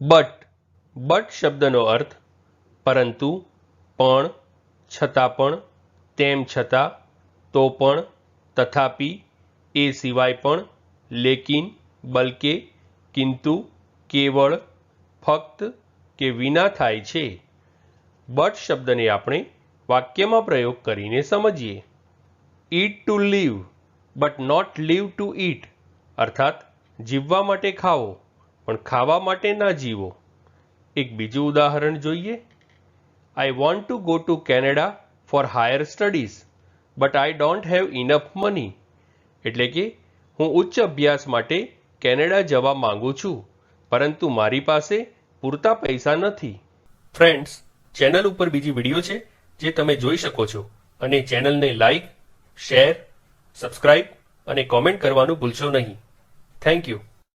But but શબ્દનો અર્થ, પરંતુ, પણ, છતાં પણ, તેમ છતાં, તો પણ, તથાપિ, એ સિવાય પણ, લેકિન, બલકે, કિંતુ, કેવળ, ફક્ત, કે વિના થાય છે. બટ શબ્દને આપણે વાક્યમાં પ્રયોગ કરીને સમજીએ. Eat to live but not live to eat અર્થાત જીવવા માટે ખાઓ. પણ ખાવા માટે ના જીવો. એક બીજું ઉદાહરણ જોઈએ. I want to go to Canada for higher studies but I don't have enough money એટલે કે, હું ઉચ્ચ અભ્યાસ માટે કેનેડા જવા માંગુ છું, પરંતુ મારી પાસે પૂરતા પૈસા નથી. ફ્રેન્ડ્સ ચેનલ ઉપર બીજી વીડિયો છે, જે તમે જોઈ શકો છો. અને ચેનલને લાઈક શેર સબસ્ક્રાઇબ અને કોમેન્ટ કરવાનું ભૂલશો નહીં. Thank you